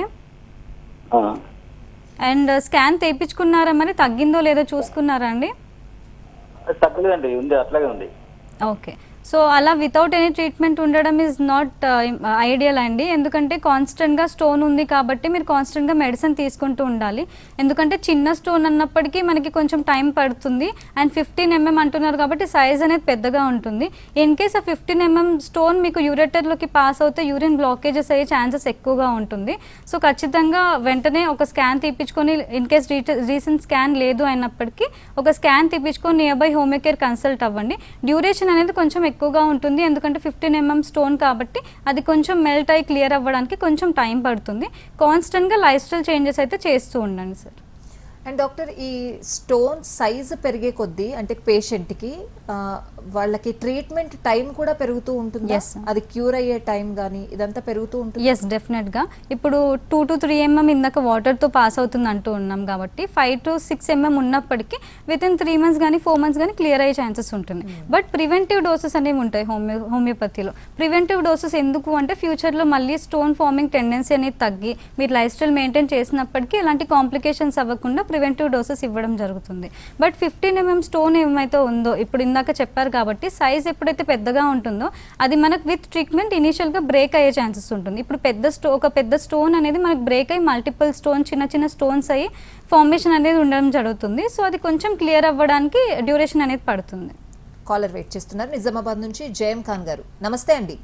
అండ్ స్కాన్ తెప్పించుకున్నారా మరి? తగ్గిందో లేదో చూసుకున్నారా అండి? తగ్గలేదండి ఉంది అట్లాగే ఉంది. ఓకే. సో అలా వితౌట్ ఎనీ ట్రీట్మెంట్ ఉండడం ఈజ్ నాట్ ఐడియల్ అండి. ఎందుకంటే కాన్స్టెంట్గా స్టోన్ ఉంది కాబట్టి మీరు కాన్స్టెంట్గా మెడిసిన్ తీసుకుంటూ ఉండాలి. ఎందుకంటే చిన్న స్టోన్ అన్నప్పటికీ మనకి కొంచెం టైం పడుతుంది. అండ్ ఫిఫ్టీన్ ఎంఎం అంటున్నారు కాబట్టి సైజ్ అనేది పెద్దగా ఉంటుంది. ఇన్ కేస్ ఆ ఫిఫ్టీన్ ఎంఎం స్టోన్ మీకు యూరేటర్లోకి పాస్ అవుతే యూరిన్ బ్లాకేజెస్ అయ్యే ఛాన్సెస్ ఎక్కువగా ఉంటుంది. సో ఖచ్చితంగా వెంటనే ఒక స్కాన్ తీపించుకొని ఇన్ కేస్ రీసెంట్ స్కాన్ లేదు అయినప్పటికీ ఒక స్కాన్ తీపించుకొని నియర్ బై హోమియోకేర్ కన్సల్ట్ అవ్వండి. డ్యూరేషన్ అనేది కొంచెం ఎక్కువగా ఉంటుంది. ఎందుకంటే ఫిఫ్టీన్ ఎంఎం స్టోన్ కాబట్టి అది కొంచెం మెల్ట్ అయ్యి క్లియర్ అవ్వడానికి కొంచెం టైం పడుతుంది. కాన్స్టెంట్గా లైఫ్ స్టైల్ చేంజెస్ అయితే చేస్తూ ఉండండి సార్. అండ్ డాక్టర్ ఈ స్టోన్ సైజ్ పెరిగే కొద్దీ అంటే పేషెంట్కి వాళ్ళకి ట్రీట్మెంట్ టైం కూడా పెరుగుతూ ఉంటుంది. అది క్యూర్ అయ్యే టైం కానీ ఇదంతా పెరుగుతూ ఉంటుంది? ఎస్ డెఫినెట్గా ఇప్పుడు టూ టు త్రీ ఎంఎం ఇందాక వాటర్తో పాస్ అవుతుంది అంటూ ఉన్నాం కాబట్టి ఫైవ్ టు సిక్స్ ఎంఎం ఉన్నప్పటికీ విత్ ఇన్ త్రీ మంత్స్ కానీ ఫోర్ మంత్స్ కానీ క్లియర్ అయ్యే ఛాన్సెస్ ఉంటుంది. బట్ ప్రివెంటివ్ డోసెస్ అనేవి ఉంటాయి హోమియో హోమియోపతిలో. ప్రివెంటివ్ డోసెస్ ఎందుకు అంటే ఫ్యూచర్లో మళ్ళీ స్టోన్ ఫార్మింగ్ టెండెన్సీ అనేది తగ్గి మీరు లైఫ్ స్టైల్ మెయింటైన్ చేసినప్పటికీ ఎలాంటి కాంప్లికేషన్స్ అవ్వకుండా ప్రివెంటివ్ డోసెస్ ఇవ్వడం జరుగుతుంది. బట్ ఫిఫ్టీన్ ఎంఎం స్టోన్ ఏమైతే ఉందో ఇప్పుడు ఇందాక చెప్పారు కాబట్టి సైజ్ ఎప్పుడైతే పెద్దగా ఉంటుందో అది మనకు విత్ ట్రీట్మెంట్ ఇనీషియల్గా బ్రేక్ అయ్యే ఛాన్సెస్ ఉంటుంది. ఇప్పుడు పెద్ద స్టో ఒక పెద్ద స్టోన్ అనేది మనకు బ్రేక్ అయ్యి మల్టిపుల్ స్టోన్ చిన్న చిన్న స్టోన్స్ అయ్యి ఫార్మేషన్ అనేది ఉండడం జరుగుతుంది. సో అది కొంచెం క్లియర్ అవ్వడానికి డ్యూరేషన్ అనేది పడుతుంది. కాలర్ వెయిట్ చేస్తున్నారు. నిజామాబాద్ నుంచి జయం ఖాన్ గారు. నమస్తే అండి.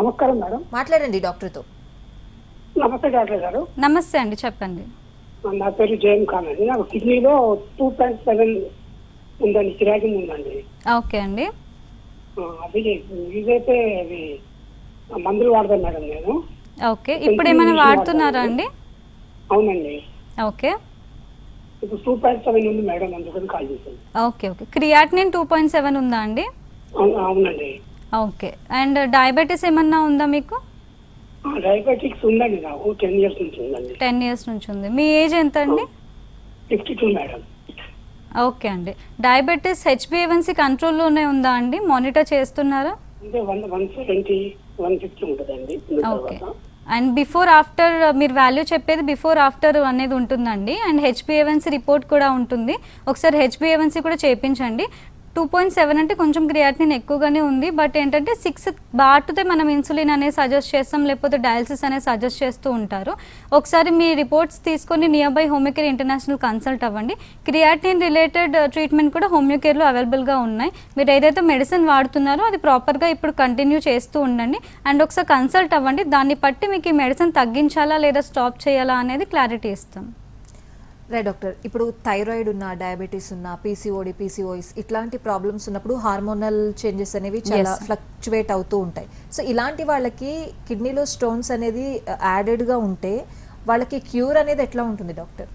నమస్కారం మేడం. మాట్లాడండి డాక్టర్తో. నమస్తే డాక్టర్ గారు. నమస్తే అండి చెప్పండి. నా పేరు జయం ఖాన్ అండి నాకు కిడ్నీలో టూ పాయింట్ సెవెన్ ఉందండి కిరాకిన్ ఉందండి. ఓకే అండి. అది ఇదైతే అది మందులు వాడతాను మేడం నేను. ఓకే ఇప్పుడు ఏమైనా వాడుతున్నారా అండి? అవునండి. ఓకే. ఇప్పుడు టూ పాయింట్ సెవెన్ ఉంది మేడం అందుకని కాల్ చేశాను. Okay okay. Creatinine two point seven ఉందా అండి? అవును- అవునండి. ఓకే. అండ్ డయాబెటీస్ ఏమన్నా ఉందా మీకు? డయాబెటిక్స్ ఉందండి నాకు టెన్ ఇయర్స్ నుంచి ఉందండి. టెన్ ఇయర్స్ నుంచి ఉంది. మీ ఏజ్ ఎంత అండి? Fifty two madam. ఓకే అండి. డయాబెటీస్ హెచ్బిఏవన్సీ కంట్రోల్లోనే ఉందా అండి? మానిటర్ చేస్తున్నారా? అంటే one one seventy one fifty ఉంటుందండి. ఓకే. అండ్ బిఫోర్ ఆఫ్టర్ మీరు వాల్యూ చెప్పేది బిఫోర్ ఆఫ్టర్ అనేది ఉంటుందండి. అండ్ హెచ్బిఏవన్సీ రిపోర్ట్ కూడా ఉంటుంది. ఒకసారి హెచ్బిఏవన్సీ కూడా చేయించండి టూ పాయింట్ సెవెన్ అంటే కొంచెం క్రియాటిన్ ఎక్కువగానే ఉంది. బట్ ఏంటంటే సిక్స్ బాటుతే మనం ఇన్సులిన్ అనేది సజెస్ట్ చేస్తాం లేకపోతే డయాలసిస్ అనేది సజెస్ట్ చేస్తూ ఉంటారు. ఒకసారి మీ రిపోర్ట్స్ తీసుకొని near by Homeocare international consult అవ్వండి. క్రియాటిన్ రిలేటెడ్ ట్రీట్మెంట్ కూడా హోమియోకేర్లో అవైలబుల్గా ఉన్నాయి. మీరు ఏదైతే మెడిసిన్ వాడుతున్నారో అది ప్రాపర్గా ఇప్పుడు కంటిన్యూ చేస్తూ ఉండండి. అండ్ ఒకసారి కన్సల్ట్ అవ్వండి. దాన్ని బట్టి మీకు ఈ మెడిసిన్ తగ్గించాలా లేదా స్టాప్ చేయాలా అనేది క్లారిటీ ఇస్తాం. రైట్ డాక్టర్ ఇప్పుడు థైరాయిడ్ ఉన్న డయాబెటీస్ ఉన్న పీసీఓడి పీసీఓఎస్ ఇట్లాంటి ప్రాబ్లమ్స్ ఉన్నప్పుడు హార్మోనల్ చేంజెస్ అనేవి చాలా. ఫ్లక్చువేట్ అవుతూ ఉంటాయి సో ఇలాంటి వాళ్ళకి కిడ్నీలో స్టోన్స్ అనేది యాడెడ్గా ఉంటే వాళ్ళకి క్యూర్ అనేది ఎట్లా ఉంటుంది doctor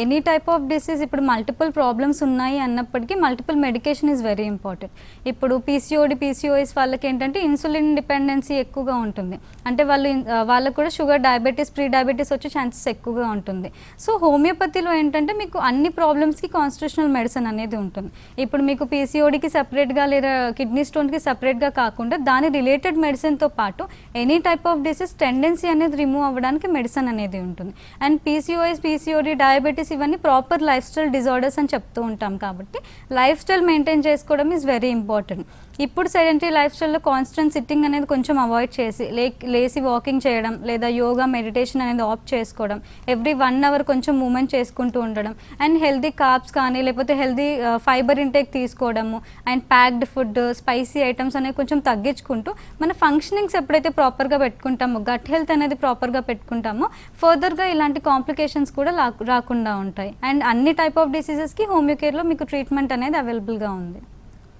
any type of disease ఇప్పుడు మల్టిపుల్ ప్రాబ్లమ్స్ ఉన్నాయి అన్నప్పటికీ multiple medication is very important ఇప్పుడు పీసీఓడి పీసీఓఎస్ వాళ్ళకి ఏంటంటే ఇన్సులిన్ డిపెండెన్సీ ఎక్కువగా ఉంటుంది. అంటే వాళ్ళు వాళ్ళకు కూడా షుగర్ డయాబెటీస్ ప్రీ డయాబెటీస్ వచ్చే ఛాన్సెస్ ఎక్కువగా ఉంటుంది. సో హోమియోపతిలో ఏంటంటే మీకు అన్ని ప్రాబ్లమ్స్కి కాన్స్టిట్యూషనల్ మెడిసిన్ అనేది ఉంటుంది. ఇప్పుడు మీకు పీసీఓడికి సపరేట్గా లేదా కిడ్నీ స్టోన్కి సపరేట్గా కాకుండా దాని రిలేటెడ్ మెడిసిన్తో పాటు any type of disease tendency అనేది రిమూవ్ అవ్వడానికి మెడిసిన్ అనేది ఉంటుంది. అండ్ పీసీఓఎస్ పీసీఓడి డయాబెటీస్ ఇవన్నీ ప్రాపర్ లైఫ్ స్టైల్ డిజార్డర్స్ అని చెప్తూ ఉంటాం కాబట్టి లైఫ్ స్టైల్ మెయింటైన్ చేసుకోవడం ఈజ్ వెరీ ఇంపార్టెంట్ ఇప్పుడు సెడెంటరీ లైఫ్ స్టైల్లో కాన్స్టెంట్ సిట్టింగ్ అనేది కొంచెం అవాయిడ్ చేసి లేసి వాకింగ్ చేయడం లేదా యోగా మెడిటేషన్ అనేది ఆఫ్ చేసుకోవడం ఎవ్రీ వన్ అవర్ కొంచెం మూమెంట్ చేసుకుంటూ ఉండడం. అండ్ హెల్దీ కాప్స్ కానీ లేకపోతే హెల్దీ ఫైబర్ ఇంటేక్ తీసుకోవడము and packed food spicy items అనేవి కొంచెం తగ్గించుకుంటూ మన ఫంక్షనింగ్స్ ఎప్పుడైతే ప్రాపర్గా పెట్టుకుంటామో గట్ హెల్త్ అనేది ప్రాపర్గా పెట్టుకుంటామో ఫర్దర్గా ఇలాంటి కాంప్లికేషన్స్ కూడా లా- రాకుండా ఉంటాయి. అండ్ అన్ని టైప్ ఆఫ్ డిసీజెస్కి హోమియోకేర్లో మీకు ట్రీట్మెంట్ అనేది అవైలబుల్గా ఉంది.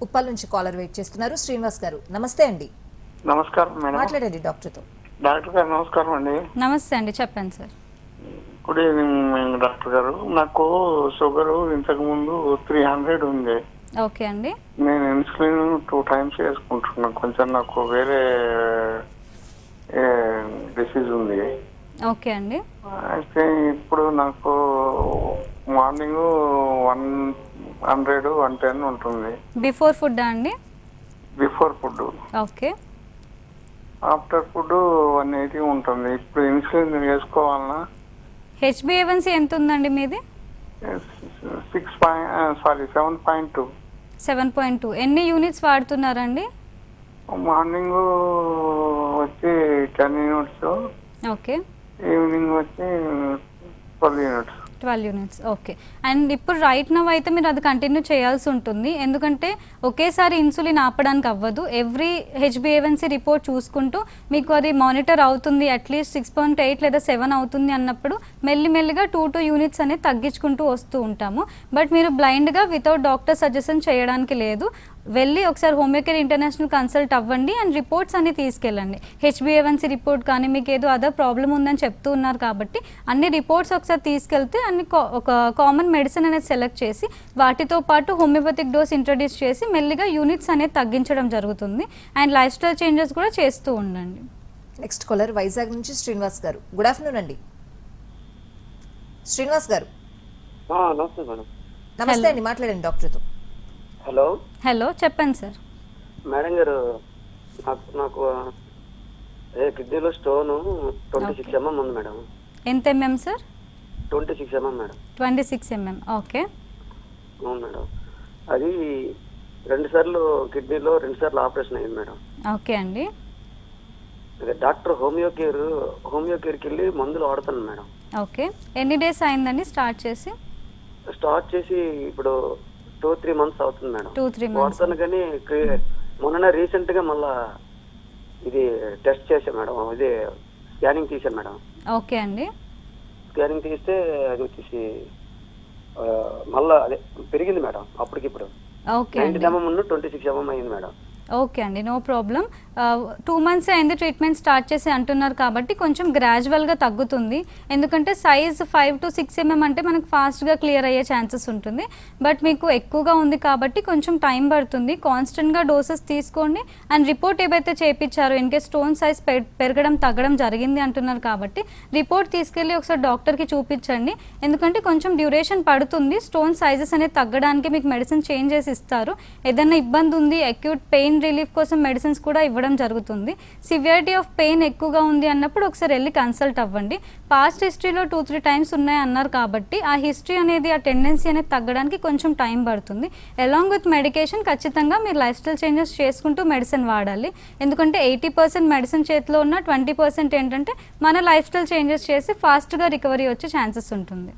ఉప్పల్ నుంచి కాలర్ వెయిట్ చేస్తున్నారు. శ్రీనివాస్ గారు నమస్తే అండి. నమస్కారం మేడం. మాట్లాడండి డాక్టర్తో. డాక్టర్ గారు నమస్కారం అండి. నమస్తే అండి చెప్పండి సార్. గుడ్ ఈవినింగ్ డాక్టర్ గారు. నాకు షుగర్ ఇంతకు ముందు త్రీ హండ్రెడ్ ఉంది. ఓకే అండి. నేను ఇన్సులిన్ టూ టైమ్స్ వేసుకుంటున్నాను కొంచెం నాకు వేరే డిసీజ్ ఉంది. ఓకే అండి. అయితే ఇప్పుడు నాకు morning one hundred one ten ఉంటుంది. బిఫోర్ ఫుడ్ అండి? Before food okay. After food one eighty ఉంటుంది. ఇప్పుడు ఇన్సులిన్ వేసుకోవాలన్నా హెచ్బిఏవన్సీ ఎంత ఉందండి మీది? Six point sorry seven point two. Seven point two. ఎన్ని యూనిట్స్ వాడుతున్నారండి? మార్నింగ్ వచ్చి టెన్ యూనిట్స్. ఓకే. ఈవినింగ్ వచ్చి twelve units. Twelve units okay and ఇప్పుడు రైట్ నవ్ అయితే మీరు అది కంటిన్యూ చేయాల్సి ఉంటుంది. ఎందుకంటే ఒకేసారి ఇన్సులిన్ ఆపడానికి అవ్వదు. ఎవ్రీ హెచ్బిఏవన్సీ రిపోర్ట్ చూసుకుంటూ మీకు అది మానిటర్ అవుతుంది. At least six point eight లేదా సెవెన్ అవుతుంది అన్నప్పుడు మెల్లిమెల్లిగా టూ టూ యూనిట్స్ అనేది తగ్గించుకుంటూ వస్తూ ఉంటాము. బట్ మీరు బ్లైండ్గా వితౌట్ డాక్టర్ సజెషన్ చేయడానికి లేదు. వెళ్ళి ఒకసారి హోమియోకేర్ ఇంటర్నేషనల్ కన్సల్ట్ అవ్వండి అండ్ రిపోర్ట్స్ అన్ని తీసుకెళ్ళండి. హెచ్బిఏవన్సీ రిపోర్ట్ కానీ మీకు ఏదో అదర్ ప్రాబ్లం ఉందని చెప్తూ ఉన్నారు కాబట్టి అన్ని రిపోర్ట్స్ ఒకసారి తీసుకెళ్తే అన్ని ఒక కామన్ మెడిసిన్ అనేది సెలెక్ట్ చేసి వాటితో పాటు హోమియోపతిక్ డోస్ ఇంట్రడ్యూస్ చేసి మెల్లిగా యూనిట్స్ అనేది తగ్గించడం జరుగుతుంది. అండ్ లైఫ్ స్టైల్ చేంజెస్ కూడా చేస్తూ ఉండండి. నెక్స్ట్ కాలర్ వైజాగ్ నుంచి శ్రీనివాస్ గారు. గుడ్ ఆఫ్టర్నూన్ అండి. శ్రీనివాస్ గారు. నమస్తే మేడం. నమస్తే అండి మాట్లాడండి డాక్టర్తో. హలో? హలో చెప్పండి సార్. మేడం గారు నాకు నాకు ఏ కిడ్నీలో స్టోన్ ట్వంటీ సిక్స్ ఎంఎం ఉంది మేడం. ఎంత MM sir? Twenty six mm madam. Twenty six mm. Okay. అవును మేడం. అది రెండు సార్లు కిడ్నీలో రెండు సార్లు ఆపరేషన్ అయింది మేడం. ఓకే అండి. అదే డాక్టర్ హోమియో కేర్ హోమియో కేర్కి వెళ్ళి మందులు వాడుతాను మేడం. ఓకే. ఎన్ని డేస్ అయిందండి స్టార్ట్ చేసి? స్టార్ట్ చేసి ఇప్పుడు టూ త్రీ మంత్స్ అవుతుంది మేడం. Two, three months. వాడతాను కానీ మొన్ననే రీసెంట్గా మళ్ళా ఇది టెస్ట్ చేశాను మేడం. ఇది స్కానింగ్ తీశాను మేడం. ఓకే అండి. స్కానింగ్ తీస్తే అది వచ్చేసి మళ్ళా అదే పెరిగింది మేడం అప్పటికిప్పుడు. ఓకే నైన్టీ అండి. ఎంఎం ట్వంటీ సిక్స్ ఎంఎం అయింది మేడం. ఓకే అండి నో ప్రాబ్లం. టూ మంత్స్ అయింది ట్రీట్మెంట్ స్టార్ట్ చేసి అంటున్నారు కాబట్టి కొంచెం గ్రాడ్యువల్గా తగ్గుతుంది. ఎందుకంటే size five to six mm అంటే మనకు ఫాస్ట్గా క్లియర్ అయ్యే ఛాన్సెస్ ఉంటుంది. బట్ మీకు ఎక్కువగా ఉంది కాబట్టి కొంచెం టైం పడుతుంది. కాన్స్టెంట్గా డోసెస్ తీసుకోండి. అండ్ రిపోర్ట్ ఏవైతే చేయించారో ఇన్ కేస్ స్టోన్ సైజ్ పెరగడం తగ్గడం జరిగింది అంటున్నారు కాబట్టి రిపోర్ట్ తీసుకెళ్ళి ఒకసారి డాక్టర్కి చూపించండి. ఎందుకంటే కొంచెం డ్యూరేషన్ పడుతుంది. స్టోన్ సైజెస్ అనేది తగ్గడానికి మీకు మెడిసిన్ చేంజ్ చేసి ఇస్తారు. ఏదైనా ఇబ్బంది ఉంది అక్యూట్ పెయిన్ రిలీఫ్ కోసం మెడిసిన్స్ కూడా ఇవ్వడం జరుగుతుంది. సివియారిటీ ఆఫ్ పెయిన్ ఎక్కువగా ఉంది అన్నప్పుడు ఒకసారి వెళ్ళి కన్సల్ట్ అవ్వండి. పాస్ట్ హిస్టరీలో టూ త్రీ టైమ్స్ ఉన్నాయి అన్నారు కాబట్టి ఆ హిస్టరీ అనేది ఆ టెండెన్సీ అనేది తగ్గడానికి కొంచెం టైం పడుతుంది. అలాంగ్ విత్ మెడికేషన్ ఖచ్చితంగా మీరు లైఫ్ స్టైల్ చేంజెస్ చేసుకుంటూ మెడిసిన్ వాడాలి. ఎందుకంటే ఎయిటీ పర్సెంట్ మెడిసిన్ చేతిలో ఉన్న ట్వంటీ పర్సెంట్ ఏంటంటే మన లైఫ్ స్టైల్ చేంజెస్ చేసి ఫాస్ట్గా రికవరీ వచ్చే ఛాన్సెస్ ఉంటుంది.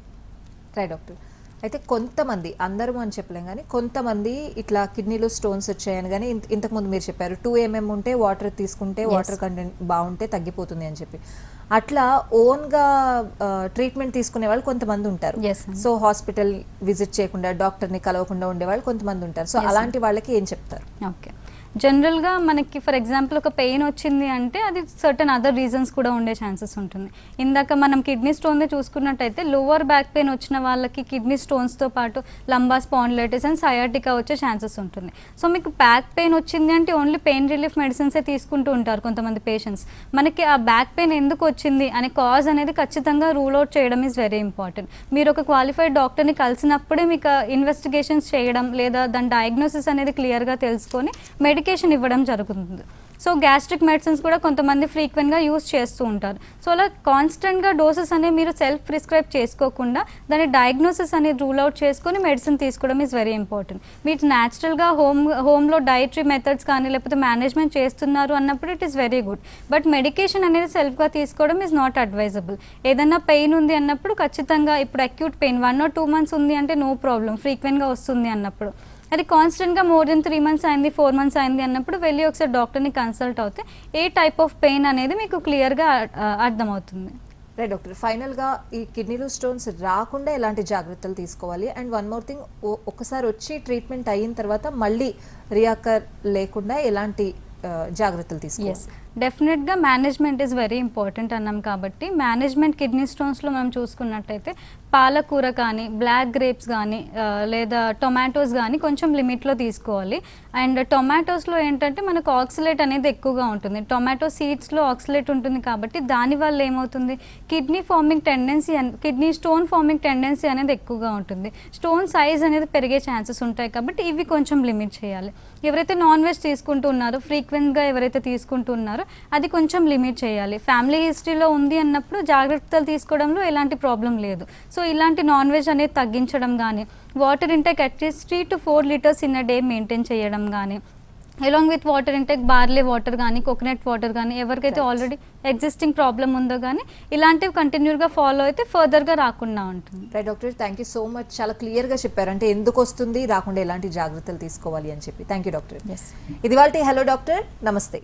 రైట్ డాక్టర్ అయితే కొంతమంది అందరూ అని చెప్పలేం కానీ కొంతమంది ఇట్లా కిడ్నీలో స్టోన్స్ వచ్చాయని కానీ ఇంత- ఇంతకుముందు మీరు చెప్పారు. టూ ఎంఎం ఉంటే వాటర్ తీసుకుంటే వాటర్ కంటెంట్ బాగుంటే తగ్గిపోతుంది అని చెప్పి. అట్లా ఓన్గా ట్రీట్మెంట్ తీసుకునే వాళ్ళు కొంతమంది ఉంటారు. సో హాస్పిటల్ విజిట్ చేయకుండా డాక్టర్ని కలవకుండా ఉండే వాళ్ళు కొంతమంది ఉంటారు. సో అలాంటి వాళ్ళకి ఏం చెప్తారు? ఓకే జనరల్గా మనకి ఫర్ ఎగ్జాంపుల్ ఒక పెయిన్ వచ్చింది అంటే అది సర్టన్ అదర్ రీజన్స్ కూడా ఉండే ఛాన్సెస్ ఉంటుంది. ఇందాక మనం కిడ్నీ స్టోన్ది చూసుకున్నట్టయితే లోవర్ బ్యాక్ పెయిన్ వచ్చిన వాళ్ళకి కిడ్నీ స్టోన్స్తో పాటు లంబా స్పాండ్లైటిస్ అండ్ సయాటికా వచ్చే ఛాన్సెస్ ఉంటుంది. సో మీకు బ్యాక్ పెయిన్ వచ్చింది అంటే ఓన్లీ పెయిన్ రిలీఫ్ మెడిసిన్సే తీసుకుంటూ ఉంటారు కొంతమంది పేషెంట్స్. మనకి ఆ బ్యాక్ పెయిన్ ఎందుకు వచ్చింది అనే కాజ్ అనేది ఖచ్చితంగా రూల్ అవుట్ చేయడం ఈజ్ వెరీ ఇంపార్టెంట్ మీరు ఒక క్వాలిఫైడ్ డాక్టర్ని కలిసినప్పుడే మీకు ఇన్వెస్టిగేషన్స్ చేయడం లేదా దాని డయాగ్నోసిస్ అనేది క్లియర్గా తెలుసుకొని మెడికేషన్ ఇవ్వడం జరుగుతుంది. సో గ్యాస్ట్రిక్ మెడిసిన్స్ కూడా కొంతమంది ఫ్రీక్వెంట్గా యూస్ చేస్తూ ఉంటారు. సో అలా కాన్స్టెంట్గా డోసెస్ అనేవి మీరు సెల్ఫ్ ప్రిస్క్రైబ్ చేసుకోకుండా దాని డయాగ్నోసిస్ అనేది రూల్ అవుట్ చేసుకొని మెడిసిన్ తీసుకోవడం ఈజ్ వెరీ ఇంపార్టెంట్ మీరు న్యాచురల్గా హోమ్ హోమ్లో డైటరీ మెథడ్స్ కానీ లేకపోతే మేనేజ్మెంట్ చేస్తున్నారు అన్నప్పుడు it is very good but medication అనేది సెల్ఫ్గా తీసుకోవడం ఈజ్ నాట్ అడ్వైజబుల్ ఏదైనా పెయిన్ ఉంది అన్నప్పుడు ఖచ్చితంగా ఇప్పుడు acute pain one or two months ఉంది అంటే నో ప్రాబ్లం ఫ్రీక్వెంట్గా వస్తుంది అన్నప్పుడు. అది కాన్స్టెంట్గా మోర్ దెన్ త్రీ మంత్స్ అయింది ఫోర్ మంత్స్ అయింది అన్నప్పుడు వెళ్ళి ఒకసారి డాక్టర్ని కన్సల్ట్ అవుతే ఏ టైప్ ఆఫ్ పెయిన్ అనేది మీకు క్లియర్గా అర్థమవుతుంది. రైట్ డాక్టర్ ఫైనల్గా ఈ కిడ్నీలో స్టోన్స్ రాకుండా ఎలాంటి జాగ్రత్తలు తీసుకోవాలి? అండ్ వన్ మోర్ థింగ్ ఒకసారి వచ్చి ట్రీట్మెంట్ అయిన తర్వాత మళ్ళీ రియాకర్ లేకుండా ఎలాంటి జాగ్రత్తలు తీసుకోవాలి? డెఫినెట్గా మేనేజ్మెంట్ ఈజ్ వెరీ ఇంపార్టెంట్ అన్నాం కాబట్టి మేనేజ్మెంట్ కిడ్నీ స్టోన్స్లో మనం చూసుకున్నట్టయితే పాలకూర కానీ బ్లాక్ గ్రేప్స్ కానీ లేదా టొమాటోస్ కానీ కొంచెం లిమిట్లో తీసుకోవాలి. అండ్ టొమాటోస్లో ఏంటంటే మనకు ఆక్సిలేట్ అనేది ఎక్కువగా ఉంటుంది. టొమాటో సీడ్స్లో ఆక్సిలేట్ ఉంటుంది కాబట్టి దానివల్ల ఏమవుతుంది? Kidney forming tendency kidney stone forming tendency అనేది ఎక్కువగా ఉంటుంది. స్టోన్ సైజ్ అనేది పెరిగే ఛాన్సెస్ ఉంటాయి కాబట్టి ఇవి కొంచెం లిమిట్ చేయాలి. ఎవరైతే నాన్ వెజ్ తీసుకుంటూ ఉన్నారో ఫ్రీక్వెంట్గా ఎవరైతే తీసుకుంటున్నారో అది కొంచెం లిమిట్ చేయాలి. ఫ్యామిలీ హిస్టరీలో ఉంది అన్నప్పుడు జాగ్రత్తలు తీసుకోవడంలో ఎలాంటి ప్రాబ్లం లేదు. సో ఇలాంటి నాన్ వెజ్ అనేది తగ్గించడం కానీ water intake at least three to four litres in day maintain చేయడం కానీ along with water intake barley water కానీ కోకోనట్ వాటర్ కానీ ఎవరికైతే ఆల్రెడీ ఎగ్జిస్టింగ్ ప్రాబ్లం ఉందో కానీ ఇలాంటివి కంటిన్యూగా ఫాలో అయితే ఫర్దర్గా రాకుండా ఉంటుంది. Right doctor thank you so much చాలా క్లియర్గా చెప్పారు. అంటే ఎందుకు వస్తుంది? రాకుండా ఎలాంటి జాగ్రత్తలు తీసుకోవాలి అని చెప్పి. థ్యాంక్ యూ డాక్టర్ ఇది వాళ్ళ హలో డాక్టర్ నమస్తే.